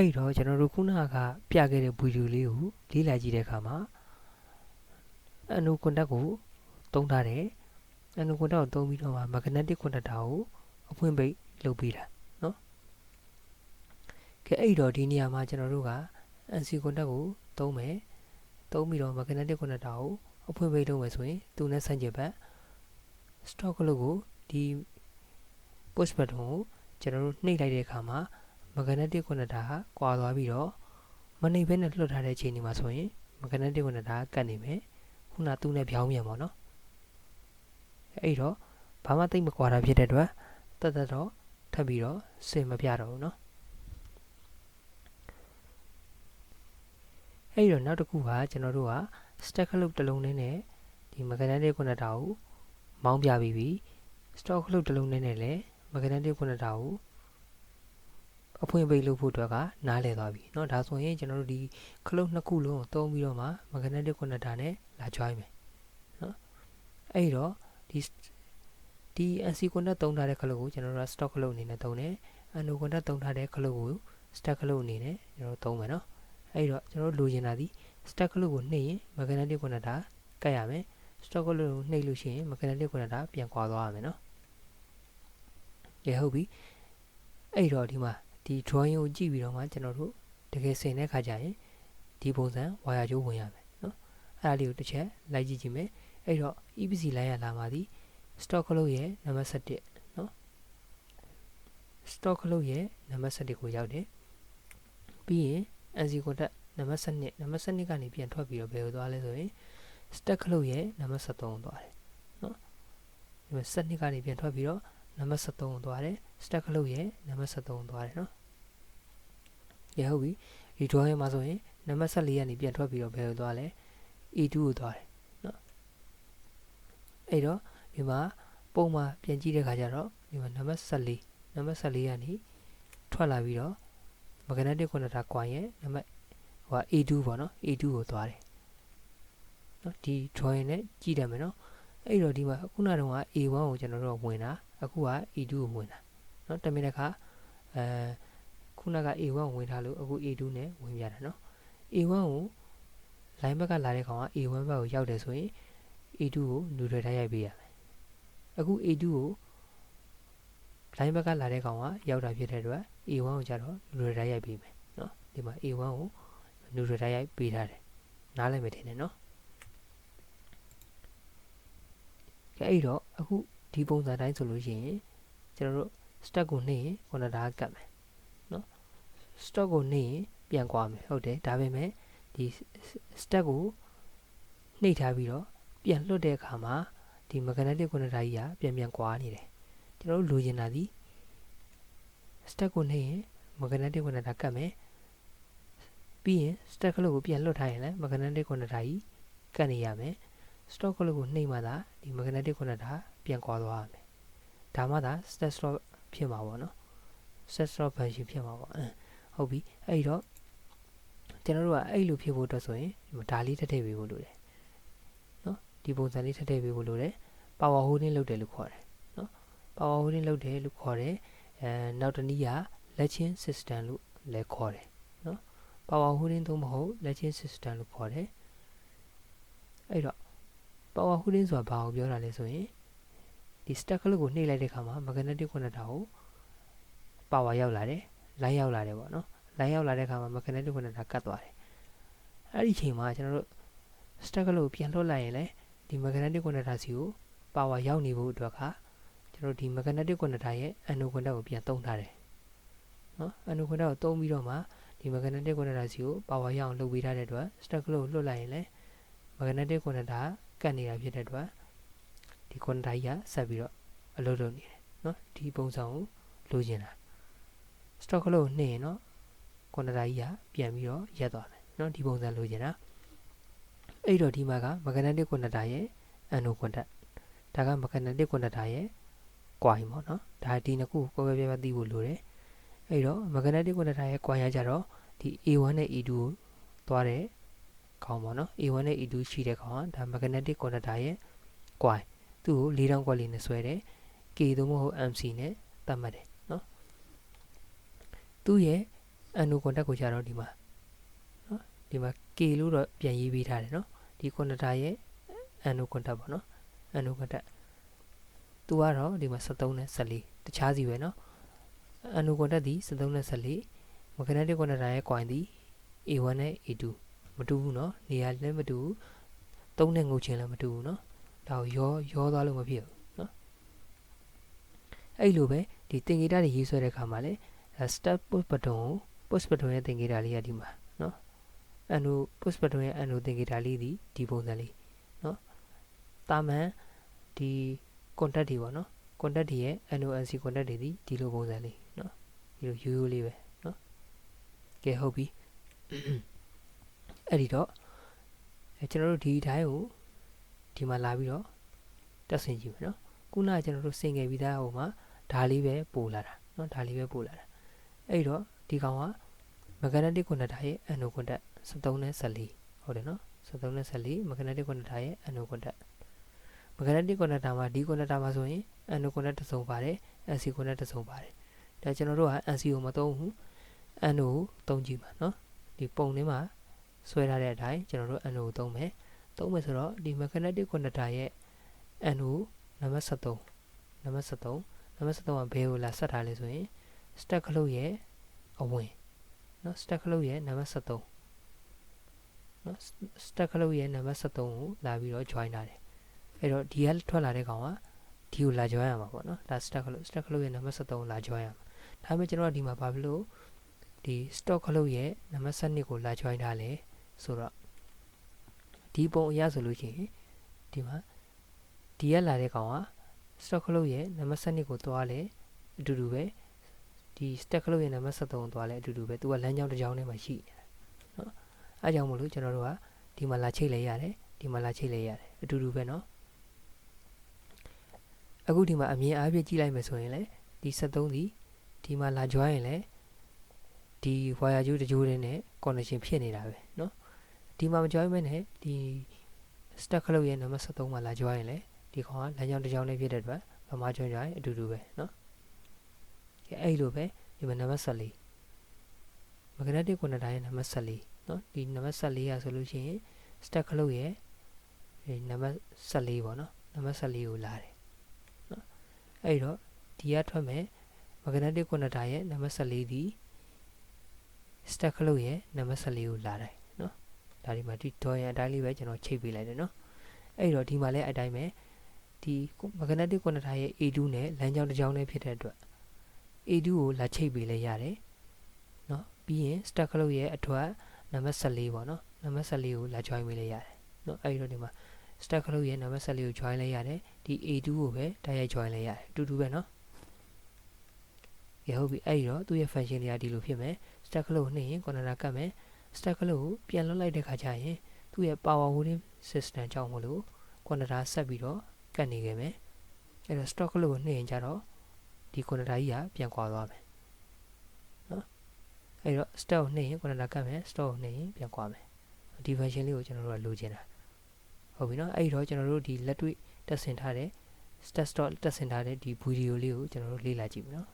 အဲ့တော့ကျွန်တော်တို့ခုနကပြခဲ့တဲ့ဗီဒီယိုလေးကိုလေ့လာကြည့်တဲ့အခါမှာအနုကွန်တက်ကိုသုံးထားတယ်အနုကွန်တက်ကိုသုံးပြီးတော့မှမဂနက်တစ်ကွန်တက်တာကိုအဖွင့်ပိတ်လုပ်ပေးတာနော်ကဲအဲ့တော့ဒီနေရာမှာကျွန်တော်တို့က NC ကွန်တက်ကိုသုံးမယ်သုံးပြီးတော့မဂနက်တစ်ကွန်တက်တာကိုအဖွင့်ပိတ်လုပ်မယ်ဆိုရင်သူနဲ့ဆန့်ကျင်ဘက် stock လို့ကိုဒီ push button ကိုကျွန်တော်တို့နှိပ်လိုက်တဲ့အခါမှာ magnetic conductor ဟာကွာသွားပြီးတော့မနှိပ်ဘဲနဲ့လွှတ်ထားတဲ့အချိန်ဒီမှာဆိုရင် magnetic conductor ကကတ်နေမယ်ခုနသူ့နဲ့ပြောင်းပြန်ပေါ့နော်အဲ့တော့ဘာမှသိမ့်မကွာတာဖြစ်တဲ့အတွက်တတ်တတ်တော့ထပ်ပြီးတော့စင်မပြတော့ဘူးเนาะအဲ့တော့နောက်တစ်ခုကကျွန်တော်တို့က stack loop တစ်လုံးနဲ့ဒီ magnetic conductor ကိုမောင်းပြပြီးပြီ stock loop တစ်လုံးနဲ့လည်း magnetic conductor ကို အဖွင့်ပိတ်လုပ်ဖို့အတွက်ကနားလည်သွားပြီเนาะဒါဆိုရင်ကျွန်တော်တို့ဒီခလုတ်နှစ်ခုလုံးကိုသုံးပြီးတော့မှ magnetic conductor နဲ့လာ join မယ်เนาะအဲ့တော့ဒီဒီ NC conduct သုံးထားတဲ့ခလုတ်ကိုကျွန်တော်တို့က stock ခလုတ်အနေနဲ့သုံးတယ် ano conduct သုံးထားတဲ့ခလုတ်ကို stack ခလုတ်အနေနဲ့ကျွန်တော်တို့သုံးမယ်เนาะအဲ့တော့ကျွန်တော်တို့လိုချင်တာဒီ stack ခလုတ်ကိုနှိပ်ရင် magnetic conductor ကတ်ရမယ် stock ခလုတ်ကိုနှိပ်လို့ရှိရင် magnetic conductor ပြန်ကွာသွားရမယ်เนาะကဲဟုတ်ပြီအဲ့တော့ဒီမှာ ဒီ drawing ကိုကြည့်ပြီးတော့မှကျွန်တော်တို့တကယ်ဆင်တဲ့ခါကျရင်ဒီပုံစံ wire ကျိုးဝင်ရမယ်နော်အဲ့ဒါလေးကိုတစ်ချက်လိုက်ကြည့်ကြည့်မယ်အဲ့တော့ EPC လိုင်းရလာပါသည် stock ခလုတ်ရဲ့ number 7နော် stock ခလုတ်ရဲ့ number 7ကိုရောက်တယ်ပြီးရင် NC contact number 7 number 7ကနေပြန်ထွက်ပြီးတော့ဘယ်ကိုသွားလဲဆိုရင် stack ခလုတ်ရဲ့ number 7ကိုသွားတယ်နော်ဒီမှာ7ကနေပြန်ထွက်ပြီးတော့ နံပါတ်73ကိုသွားတယ် stack လုပ်ရဲ့နံပါတ်73ကိုသွားတယ်နော်ရဟုတ်ပြီဒီ drawing မှာဆိုရင်နံပါတ်14ကနေပြန်ထွက်ပြီးတော့ဘယ်ကိုသွားလဲ e2 ကိုသွားတယ်နော်အဲ့တော့ဒီမှာပုံမှာပြန်ကြည့်တဲ့ခါကျတော့ဒီမှာနံပါတ်14နံပါတ်14ကနေထွက်လာပြီးတော့ magnetic conductor coil ရဲ့နံပါတ်ဟို A2 ပေါ့နော် A2 ကိုသွားတယ်နော်ဒီ drawing နဲ့ကြည့်တယ်မယ်နော်အဲ့တော့ဒီမှာခုနကတော့ A1 ကိုကျွန်တော်တို့ဝင်တာ အခုက A2 ကိုဝင်တာနော်တမင်တစ်ခါအဲခုနက A1 ကိုဝင်ထားလို့အခု A2 နဲ့ဝင်ပြတာနော် A1 ကို line ဘက်ကလာတဲ့ကောင်က A1 ဘက်ကိုရောက်တယ်ဆိုရင် A2 ကို neutral ထားရိုက်ပေးရမယ်အခု A2 ကို line ဘက်ကလာတဲ့ကောင်ကရောက်တာဖြစ်တဲ့အတွက် A1 ကိုကြတော့ neutral ထားရိုက်ပေးမယ်နော်ဒီမှာ A1 ကို neutral ထားရိုက်ပေးထားတယ်နားလည်မယ်ထင်တယ်နော်ကဲအဲ့တော့အခု ဒီပုံစံတိုင်းဆိုလို့ရှိရင်ကျွန်တော်တို့ stack ကိုနှိပ်ရင်ခုနဒါကတ်မယ်နော် stock ကိုနှိပ်ရင်ပြန်ကွာမယ်ဟုတ်တယ်ဒါပေမဲ့ဒီ stack ကိုနှိပ်ထားပြီးတော့ပြန်လွတ်တဲ့အခါမှာဒီ magnetic conductor ကြီးကပြန်ပြန်ကွာနေတယ်ကျွန်တော်တို့လိုချင်တာဒီ stack ကိုနှိပ်ရင် magnetic conductor ကတ်မယ်ပြီးရင် stack ကလေးကိုပြန်လွတ်ထားရင်လည်း magnetic conductor ကြီးကတ်နေရမယ် stock ကလေးကိုနှိပ်မှသာဒီ magnetic conductor ပြန်ကွာသွားရမယ်ဒါမှသာ step stop ဖြစ်မှာပေါ့နော် step stop function ဖြစ်မှာပေါ့ဟုတ်ပြီအဲ့တော့ကျွန်တော်တို့ကအဲ့လိုဖြစ်ဖို့အတွက်ဆိုရင်ဒါလေးထည့်ထည့်ပေးဖို့လိုတယ်နော်ဒီပုံစံလေးထည့်ထည့်ပေးဖို့လိုတယ် power holding လုပ်တယ်လို့ခေါ်တယ်နော် power holding လုပ်တယ်လို့ခေါ်တယ်အဲနောက်တစ်နည်းကလက်ချင်း system လို့လည်းခေါ်တယ်နော် power holding သို့မဟုတ်လက်ချင်း system လို့ခေါ်တယ်အဲ့တော့ power holding ဆိုတာဘာကိုပြောတာလဲဆိုရင် ဒီ stack လို့ကိုနှိပ်လိုက်တဲ့အခါမှာ magnetic conductor ကို power ရောက်လာတယ် line ရောက်လာတယ်ပေါ့နော် line ရောက်လာတဲ့အခါမှာ magnetic conductor ကတ်သွားတယ်အဲ့ဒီအချိန်မှာကျွန်တော်တို့ stack လို့ပြန်လွှတ်လိုက်ရင်လည်းဒီ magnetic conductor စီကို power ရောက်နေဖို့အတွက်ကကျွန်တော်ဒီ magnetic conductor ရဲ့ anode conduct ကိုပြန်သုံးထားတယ်နော် anode conduct ကိုသုံးပြီးတော့မှဒီ magnetic conductor စီကို power ရအောင်လုပ်ပေးထားတဲ့အတွက် stack လို့လွှတ်လိုက်ရင်လည်း magnetic conductor ကတ်နေတာဖြစ်တဲ့အတွက် ဒီ conductor ကြီးကဆက်ပြီးတော့အလုပ်လုပ်နေတယ်နော်ဒီပုံစံကိုလိုချင်တာ stock လို့နှိမ့်ရင်နော် conductor ကြီးကပြန်ပြီးတော့ရက်သွားမယ်နော်ဒီပုံစံလိုချင်တာအဲ့တော့ဒီမှာက magnetic conductor ရဲ့ anode conduct ဒါက magnetic conductor ရဲ့ coin ပေါ့နော်ဒါဒီနှစ်ခုကိုပဲပြပြသိဖို့လိုတယ်အဲ့တော့ magnetic conductor ရဲ့ coin ရကြတော့ဒီ A1 နဲ့ E2 ကိုသွားတဲ့ခေါင်းပေါ့နော် A1 နဲ့ E2 ရှိတဲ့ခေါင်းကဒါ magnetic conductor ရဲ့ coin သူ့ကို၄000ကွက်လေးနဲ့ဆွဲတယ် K သို့မဟုတ် MC နဲ့သတ်မှတ်တယ်နော်သူ့ရဲ့ anno contact ကိုကြတော့ဒီမှာနော်ဒီမှာ k လို့တော့ပြန်ရေးပေးထားတယ်နော်ဒီ contact ရဲ့ anno contact ပေါ့နော် anno contact သူကတော့ဒီမှာ73နဲ့14တခြားစီပဲနော် anno contact ဒီ73နဲ့14 magnetic contact ရဲ့ coin ဒီ A1 နဲ့ A2 မတူဘူးเนาะနေရာလည်းမတူဘူးသုံးတဲ့ငုတ်ချင်းလည်းမတူဘူးเนาะ ဒါကိုရောရောသွားလို့မဖြစ်ဘူးเนาะအဲ့လိုပဲဒီသင်္ကေတတွေရေးဆွဲတဲ့အခါမှာလည်း step push button ကို push button ရဲ့သင်္ကေတလေးကဒီမှာเนาะအဲ့လို push button ရဲ့အဲ့လိုသင်္ကေတလေးဒီဒီပုံစံလေးเนาะတာမန်ဒီ contact တွေပေါ့เนาะ contact တွေရဲ့ NONC contact တွေဒီဒီလိုပုံစံလေးเนาะဒီလိုရိုးရိုးလေးပဲเนาะကဲဟုတ်ပြီ အဲ့ဒီတော့အဲကျွန်တော်တို့ဒီတိုင်းကို ဒီမှာလာပြီးတော့တက်ဆင်ကြည့်မယ်နော်ခုနကကျွန်တော်တို့ဆင်ခဲ့ပြီးသားဟိုမှာဒါလေးပဲပို့လာတာနော်ဒါလေးပဲပို့လာတာအဲ့ဒီတော့ဒီကောင်က magnetic conductor ရဲ့ anode contact 73နဲ့14ဟုတ်တယ်နော်73နဲ့14 magnetic conductor ရဲ့ anode contact magnetic conductor မှာဒီ conductor မှာဆိုရင် anode contact တစ်စုံပါတယ် NC contact တစ်စုံပါတယ်ဒါကျွန်တော်တို့က NC ကိုမသုံးဘူး anode ကိုသုံးကြည့်ပါနော်ဒီပုံလေးမှာဆွဲထားတဲ့အတိုင်းကျွန်တော်တို့ anode ကိုသုံးမယ် သုံးမယ်ဆိုတော့ဒီ magnetic conductor ရဲ့ anode နံပါတ်73နံပါတ်73နံပါတ်73ကဘယ်ကိုလာဆက်ထားလဲဆိုရင် stack ခလုတ်ရဲ့အဝင်เนาะ stack ခလုတ်ရဲ့နံပါတ်73เนาะ stack ခလုတ်ရဲ့နံပါတ်73ကိုလာပြီးတော့ join ထားတယ်အဲ့တော့ဒီကထွက်လာတဲ့ကောင်ကဒီကိုလာ join ရမှာပေါ့เนาะဒါ stack ခလုတ် stack ခလုတ်ရဲ့နံပါတ်73ကိုလာ join ရမှာဒါပေမဲ့ကျွန်တော်ကဒီမှာဘာဖြစ်လို့ဒီ stock ခလုတ်ရဲ့နံပါတ်7ကိုလာ join ထားလဲဆိုတော့ ဒီပုံအရဆိုလို့ရှိရင်ဒီမှာဒီရက်လာတဲ့ကောင်က stock ခလုတ်ရဲ့နံပါတ်7ကိုသွားလဲအတူတူပဲဒီ stack ခလုတ်ရဲ့နံပါတ်73ကိုသွားလဲအတူတူပဲသူကလမ်းကြောင်းတစ်ကြောင်းထဲမှာရှိနေတာเนาะအဲကြောင့်မလို့ကျွန်တော်တို့ကဒီမှာလာချိတ်လဲရတယ်ဒီမှာလာချိတ်လဲရတယ်အတူတူပဲเนาะအခုဒီမှာအမြင်အားဖြင့်ကြည့်လိုက်မယ်ဆိုရင်လေဒီ73ဒီဒီမှာလာ join ရင်လေဒီ wire ကြိုးတကြိုးတည်းနဲ့ connection ဖြစ်နေတာပဲเนาะ ဒီမှာမ join မဲနဲ့ဒီ stack ခလုတ်ရဲ့နံပါတ်73မှာလာ join ရင်လေဒီကောင်ကလမ်းကြောင်းတစ်ကြောင်းလေးဖြစ်တဲ့အတွက်ဗမာကျွန်းကြိုင်အတူတူပဲเนาะကဲအဲ့လိုပဲဒီမှာနံပါတ်14 magnetic conductor ရဲ့နံပါတ်14เนาะဒီနံပါတ်14ရဆိုလို့ရှိရင် stack ခလုတ်ရဲ့ဒီနံပါတ်14ပေါ့เนาะနံပါတ်14ကိုလာတယ်เนาะအဲ့တော့ဒီကထွက်မယ် magnetic conductor ရဲ့နံပါတ်14ဒီ stack ခလုတ်ရဲ့နံပါတ်14ကိုလာတယ်เนาะ ဒါဒီမှာဒီ dollar အတိုင်းလေးပဲကျွန်တော်ချိန်ပေးလိုက်တယ်နော်အဲ့တော့ဒီမှာလည်းအတိုင်းပဲဒီ magnetic quantifier ရဲ့ A2 နဲ့လမ်းကြောင်းတစ်ကြောင်းလေးဖြစ်တဲ့အတွက် A2 ကိုလာချိန်ပေးလိုက်ရတယ်နော်ပြီးရင် stack cloud ရဲ့အထွက်နံပါတ်14ပေါ့နော်နံပါတ်14ကိုလာ join ပေးလိုက်ရတယ်နော်အဲ့တော့ဒီမှာ stack cloud ရဲ့နံပါတ်14ကို join လိုက်ရတယ်ဒီ A2 ကိုပဲတိုက်ရိုက် join လိုက်ရတယ်အတူတူပဲနော်ရဟုတ်ပြီအဲ့ဒီတော့သူ့ရဲ့ function တွေကဒီလိုဖြစ်မယ် stack cloud နှိမ့်ရင် container ကတ်မယ် stack ခလုတ်ကိုပြန်လွှတ်လိုက်တဲ့ခါကျရင်သူ့ရဲ့ power holding system ကြောင့်မလို့ corner ဆက်ပြီးတော့ကတ်နေခဲ့မယ်အဲ့တော့ stock လို့နှိမ့်ရင်ကြတော့ဒီ corner ကြီးကပြန်ကွာသွားမယ်နော်အဲ့တော့ stock ကိုနှိမ့်ရင် corner ကတ်မယ် stock ကိုနှိမ့်ရင်ပြန်ကွာမယ်ဒီ version လေးကိုကျွန်တော်တို့ကလိုချင်တာဟုတ်ပြီနော်အဲ့တော့ကျွန်တော်တို့ဒီလက်တွေ့တက်ဆင်ထားတဲ့ stat stock တက်ဆင်ထားတဲ့ဒီ video လေးကိုကျွန်တော်တို့လေ့လာကြည့်မယ်နော်